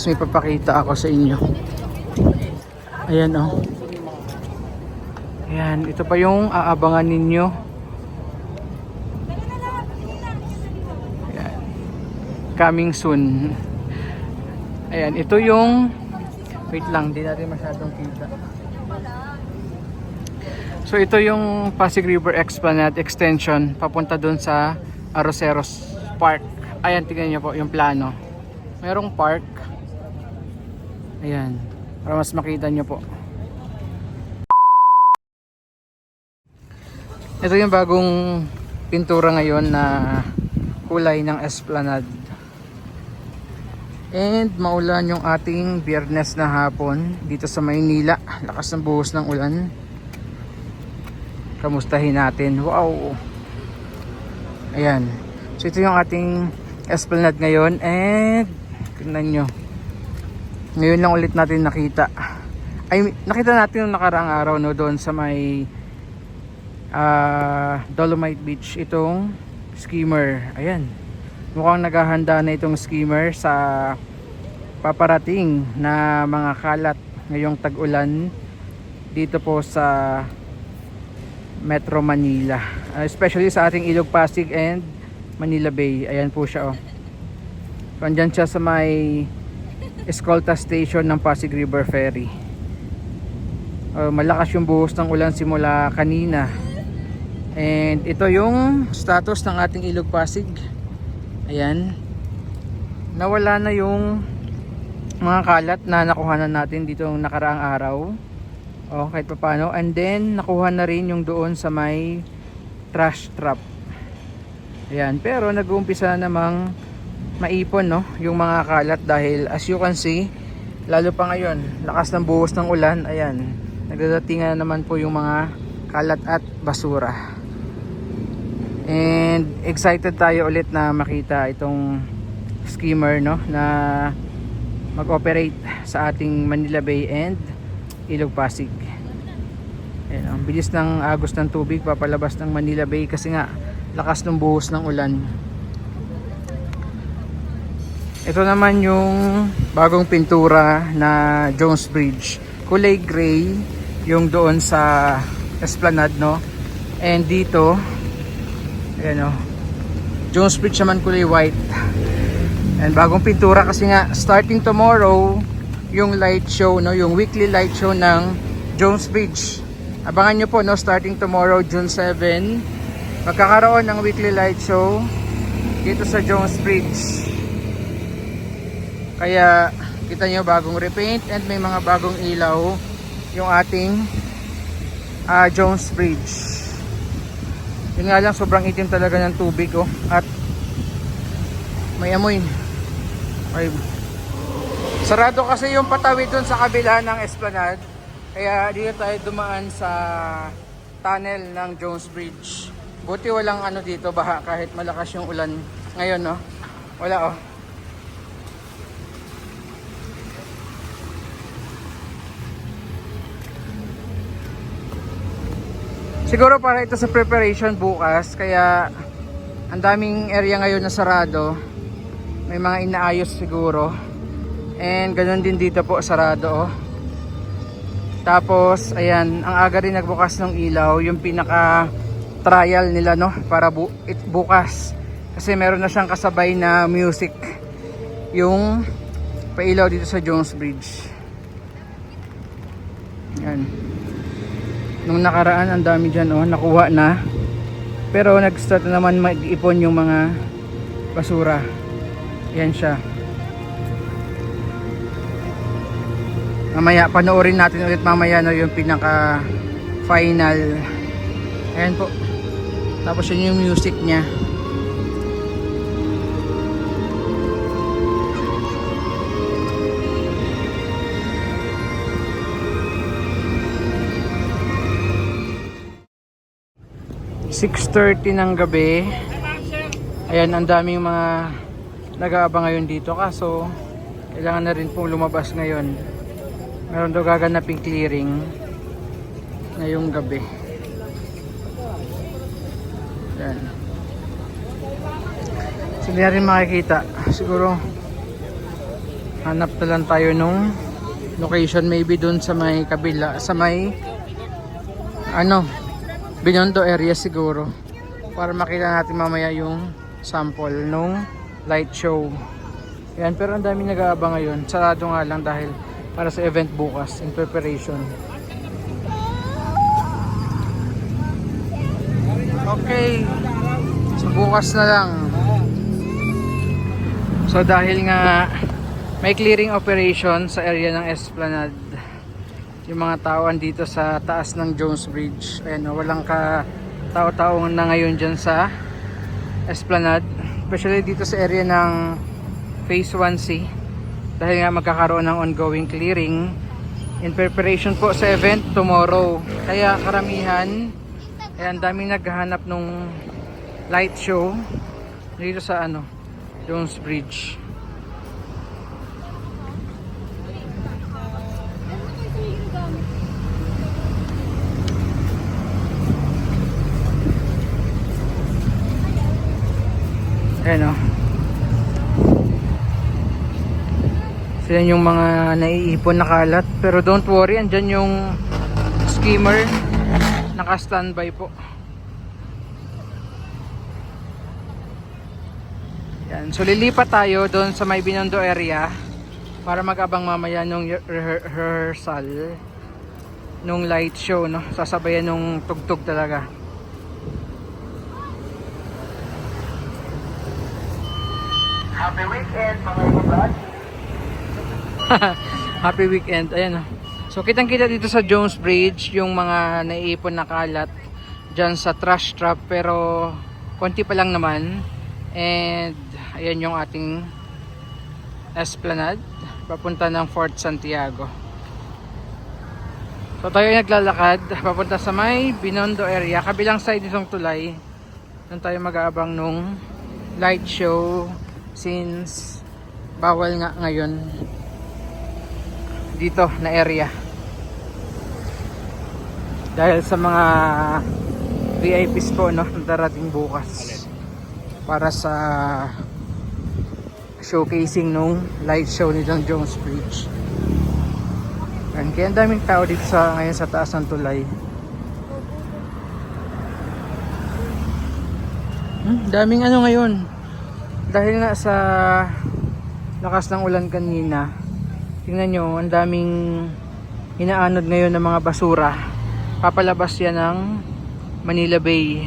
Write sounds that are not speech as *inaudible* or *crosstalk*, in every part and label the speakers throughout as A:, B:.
A: Tapos may papakita ako sa inyo. Ayan oh. Ayan, ito pa yung aabangan ninyo. Ayan. Coming soon. Ayan, ito yung wait lang, di natin masyadong kita. So ito yung Pasig River Esplanade Extension papunta doon sa Arroceros Park. Ayan, tingnan niyo po yung plano. Merong park. Ayan, para mas makita niyo po. Ito yung bagong pintura ngayon na kulay ng Esplanade. And maulan yung ating biyernes na hapon dito sa Maynila. Lakas ng buhos ng ulan. Kamustahin natin. Wow! Ayan. So ito yung ating Esplanade ngayon. And tingnan nyo. Ngayon lang ulit natin nakita. Ay, nakita natin yung nakaraang araw no, doon sa may ah, Dolomite Beach. Itong skimmer. Ayan. Mukhang naghahanda na itong skimmer sa paparating na mga kalat ngayong tag-ulan dito po sa Metro Manila. Uh, especially sa ating Ilog Pasig and Manila Bay. Ayan po siya oh. So, andyan siya sa may Escolta Station ng Pasig River Ferry. Uh, malakas yung buhos ng ulan simula kanina. And ito yung status ng ating Ilog Pasig. Ayan. Nawala na yung mga kalat na nakuhanan natin dito ng nakaraang araw. O kahit pa paano. And then nakuha na rin yung doon sa may trash trap. Ayan. Pero nag-uumpisa namang maipon no? Yung mga kalat dahil as you can see lalo pa ngayon lakas ng buhos ng ulan ayan. Nagdadatingan na naman po yung mga kalat at basura. And excited tayo ulit na makita itong skimmer no? Na mag-operate sa ating Manila Bay and Ilog Pasig. Ayan, ang bilis ng agos ng tubig papalabas ng Manila Bay kasi nga lakas ng buhos ng ulan ito naman yung bagong pintura na Jones Bridge. Kulay gray yung doon sa Esplanade no? And dito ayan o Jones Bridge naman kulay white. And bagong pintura kasi nga starting tomorrow yung light show no? Yung weekly light show ng Jones Bridge. Abangan nyo po no? Starting tomorrow June 7 magkakaroon ng weekly light show dito sa Jones Bridge kaya kita nyo bagong repaint and may mga bagong ilaw. Yung ating ah, Jones Bridge. Yun nga lang sobrang itim talaga ng tubig oh. at may amoy. Ay, sarado kasi yung patawid dun sa kabila ng Esplanade. Kaya dito tayo dumaan sa tunnel ng Jones Bridge. Buti walang ano dito baha kahit malakas yung ulan ngayon no? Wala oh Siguro para ito sa preparation bukas kaya ang daming area ngayon na sarado. May mga inaayos siguro. And ganun din dito po sarado oh. Tapos ayan, ang aga rin nagbukas ng ilaw, yung pinaka trial nila no para bu it, bukas. Kasi meron na siyang kasabay na music yung pailaw dito sa Jones Bridge. Yan. Nung nakaraan ang dami dyan oh, nakuha na. Pero nag-start na naman mag-ipon yung mga basura. Yan siya. Mamaya panoorin natin ulit mamaya no yung pinaka final. Ayan po. Tapos yun yung music niya. Six thirty ng gabi. Ayan, ang daming mga nag-aabang ngayon dito kaso kailangan na rin pong lumabas ngayon. Meron daw gaganaping clearing ngayong gabi. Ayan. So, hindi rin makikita. Siguro Hanap na lang tayo nung location maybe dun sa may kabila, sa may ano, Binondo area siguro. Para makita natin mamaya yung sample nung light show. Yan, pero ang dami nag-aabang ngayon. Sarado nga lang dahil para sa event bukas in preparation. Okay. So bukas na lang. So dahil nga may clearing operation sa area ng Esplanade. Yung mga tao dito sa taas ng Jones Bridge. Ayan, oh, walang ka tao-tao na ngayon dyan sa Esplanade. Especially dito sa area ng Phase 1C. Dahil nga magkakaroon ng ongoing clearing in preparation po sa event tomorrow. Kaya karamihan, ayan, daming naghahanap nung light show dito sa ano, Jones Bridge. Ayan o. Sila yung mga naiipon na kalat. Pero don't worry, andyan yung skimmer. Naka-standby po. Yan. So lilipat tayo doon sa may Binondo area para mag-abang mamaya nung rehe- rehearsal nung light show no sasabayan nung tugtog talaga
B: Happy weekend mga ibabad. *laughs*
A: Happy weekend. Ayan. oh. So kitang kita dito sa Jones Bridge yung mga naiipon na kalat dyan sa trash trap pero konti pa lang naman. And ayan yung ating esplanade papunta ng Fort Santiago. So tayo ay naglalakad papunta sa may Binondo area. Kabilang side nitong tulay. Doon tayo mag-aabang nung light show since bawal nga ngayon dito na area. Dahil sa mga VIPs po no *laughs* darating bukas para sa showcasing nung light show nitong Jones Bridge. Ayan, kaya ang daming tao dito sa ngayon sa taas ng tulay. Hmm, daming ano ngayon dahil nga sa lakas ng ulan kanina tingnan nyo ang daming inaanod ngayon ng mga basura. Papalabas yan ng Manila Bay.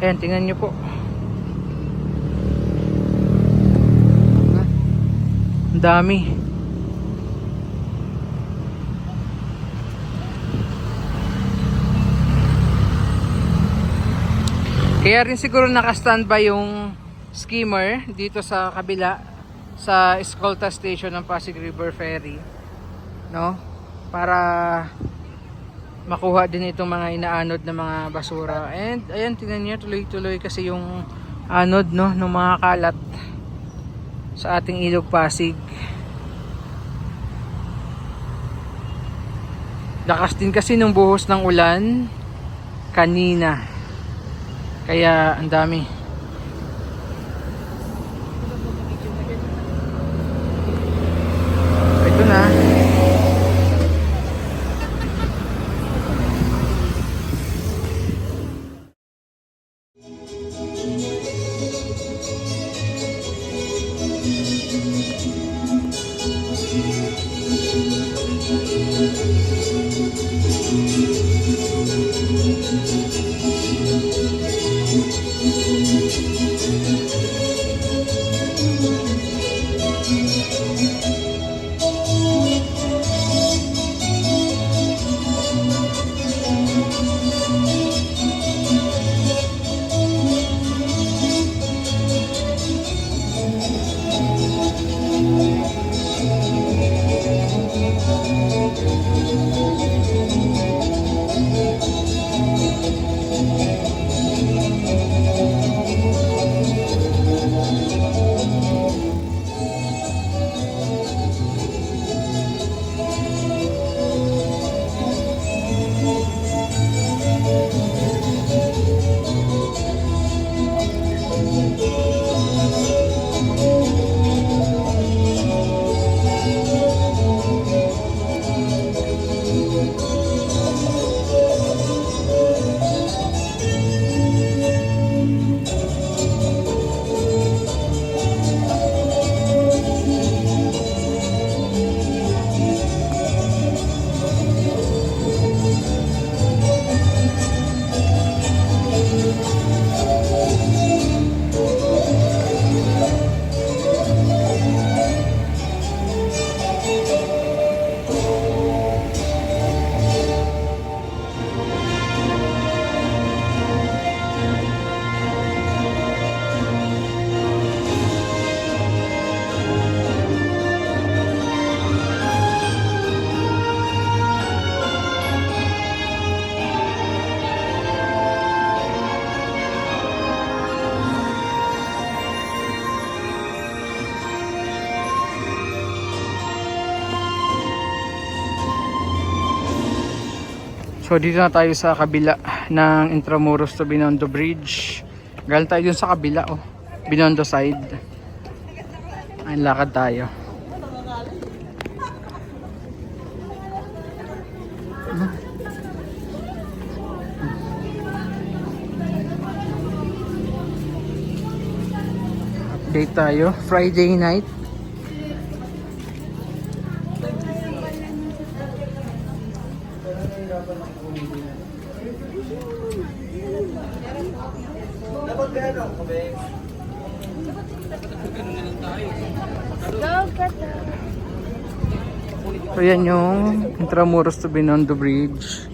A: Ayan tingnan nyo po. Ang dami. Kaya rin siguro nakastandby yung skimmer dito sa kabila sa Escolta Station ng Pasig River Ferry no? Para makuha din itong mga inaanod na mga basura. And ayan tingnan niyo tuloy-tuloy kasi yung anod no ng mga kalat sa ating ilog Pasig. Lakas din kasi nung buhos ng ulan kanina. Kaya ang dami Thank you. So dito na tayo sa kabila ng Intramuros to Binondo Bridge. Galing tayo dun sa kabila oh. Binondo side. Ayun, lakad tayo. Update tayo. Friday night. So yan yung Intramuros to Binondo Bridge.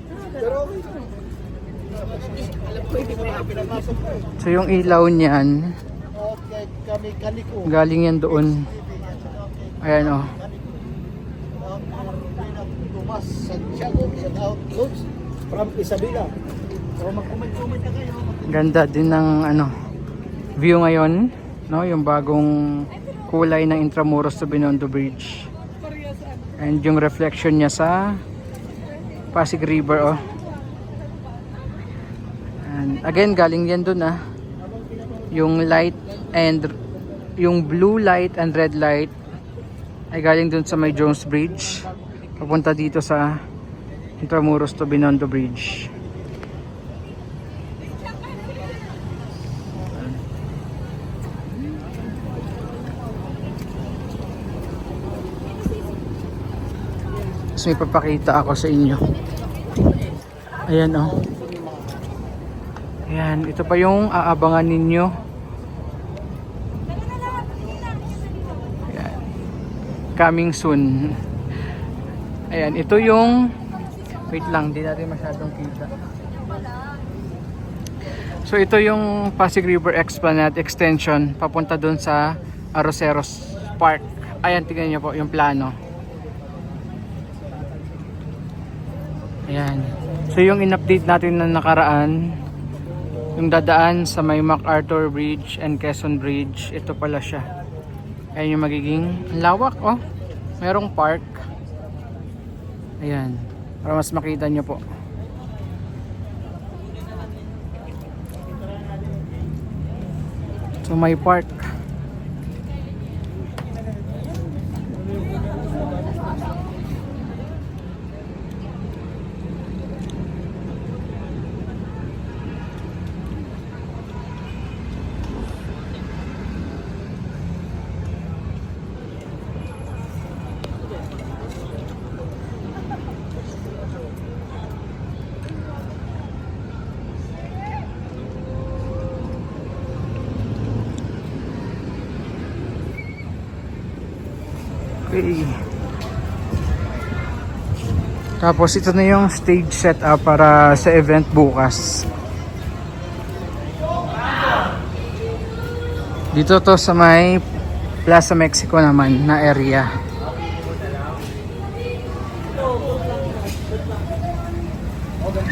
A: So yung ilaw niyan,
C: Okay, kami kaniko.
A: galing yan doon. Ayan oh.
C: Tomas Santiago, shout out coach from Isabela. So mag-comment-comment na kayo.
A: Ganda din ng ano view ngayon, no? Yung bagong kulay ng Intramuros to Binondo Bridge. And yung reflection niya sa Pasig River, oh. And again, galing yan dun, ah. Yung light and yung blue light and red light ay galing dun sa may Jones Bridge. Papunta dito sa Intramuros to Binondo Bridge. Tapos may papakita ako sa inyo. Ayan oh. Ayan, ito pa yung aabangan ninyo. Ayan. Coming soon. Ayan, ito yung wait lang, di natin masyadong kita. So ito yung Pasig River Esplanade Extension papunta doon sa Arroceros Park. Ayan, tingnan niyo po yung plano. Ayan. So yung in-update natin na nakaraan, yung dadaan sa may MacArthur Bridge and Quezon Bridge, ito pala siya. Ayan yung magiging lawak oh. Merong park. Ayan. Para mas makita nyo po. So may park. Okay. Tapos ito na yung stage setup para sa event bukas. Dito to sa may Plaza Mexico naman na area.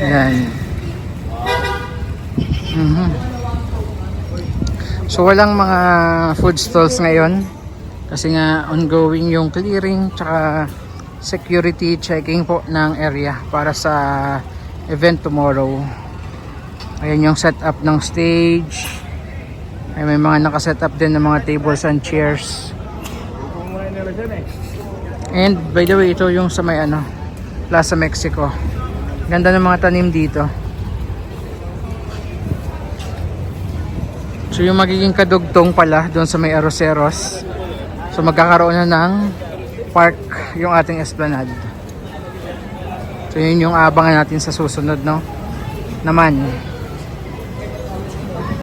A: Ayan. Mhm. So walang mga food stalls ngayon kasi nga ongoing yung clearing tsaka security checking po ng area para sa event tomorrow. Ayan yung setup ng stage. Ay may mga nakasetup din ng mga tables and chairs. And by the way, ito yung sa may ano, Plaza Mexico. Ganda ng mga tanim dito. So yung magiging kadugtong pala doon sa may Arroceros. So magkakaroon na ng park yung ating esplanade. So yun yung abangan natin sa susunod no. Naman.